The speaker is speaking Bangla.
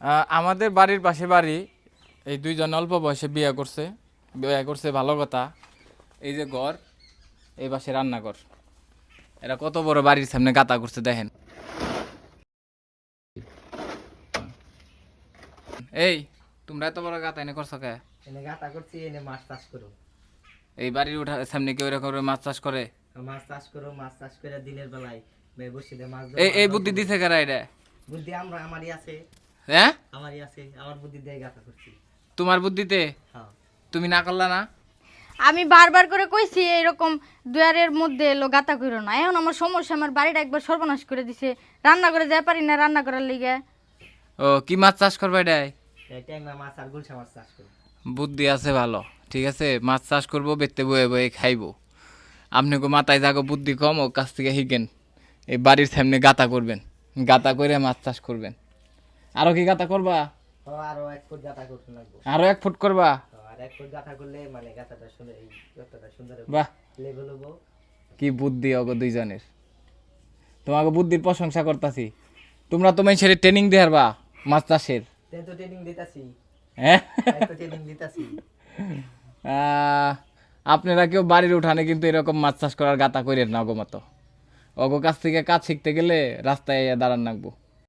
আহ, আমাদের বাড়ির পাশে বাড়ি এই দুইজন অল্প বয়সে বিয়ে করছে বিয়ে করছে ভালো কথা। এই যে ঘর এই পাশে রান্নাঘর। এরা কত বড় বাড়ির সামনে গাতা করছে দেখেন। এই তোমরা এত বড় গাতা এনে করছ কে? এনে গাতা করছি এনে মাছ চাষ করো। এই বাড়ির উঠা সামনে কেউ এরকম মাছ চাষ করে? মাছ চাষ করো মাছ চাষ করে দিনের বেলায়। বসে মাছ এই এই বুদ্ধি দিছে কারা এটা? বুদ্ধি আমরা আমারই আছে। হ্যাঁ? আমারই আছে আমার বুদ্ধি দিয়ে গাতা করছি। তোমার বুদ্ধিতে? হ্যাঁ। তুমি না করলা না? আমি বারবার করে কইছি এরকম দুয়ারের মধ্যে এলো গাতা করো না। এখন আমার সমস্যা আমার বাড়িটা একবার সর্বনাশ করে দিছে। রান্না করে যাই পারি না রান্না করার লিগে। ও কি মাছ চাষ করবে এটাই ট্যাংরা মাছ আর গুলশা মাছ চাষ করো। বুদ্ধি আছে ভালো ঠিক আছে? মাছ চাষ করব বেতে বয়ে বয়ে খাইবো। আপনি গো মাথায় যাগো বুদ্ধি কম ও কাছ থেকে শিখেন। এই বাড়ির সামনে গাতা করবেন। গাতা করে মাছ চাষ করবেন। আরও কি গাতা করবা? আরও এক ফুট গাতা করতে লাগবো। আরও এক ফুট করবা? আর এক ফুট গাথা করলে মানে সুন্দর এই গাথাটা সুন্দর বাহ। লেভেল হব। কি বুদ্ধি অগো দুইজনের। তোমাকে বুদ্ধির প্রশংসা করতাছি। তোমরা তো ছেড়ে ট্রেনিং দেহারবা মাছ চাষের তো ট্রেনিং দিতাছি। হ্যাঁ? তো ট্রেনিং দিতাছি। আপনারা কেউ বাড়ির উঠানে কিন্তু এরকম মাছ চাষ করার গাতা করেন না অগো মতো। অগো কাছ থেকে কাজ শিখতে গেলে রাস্তায় দাঁড়ান রাখব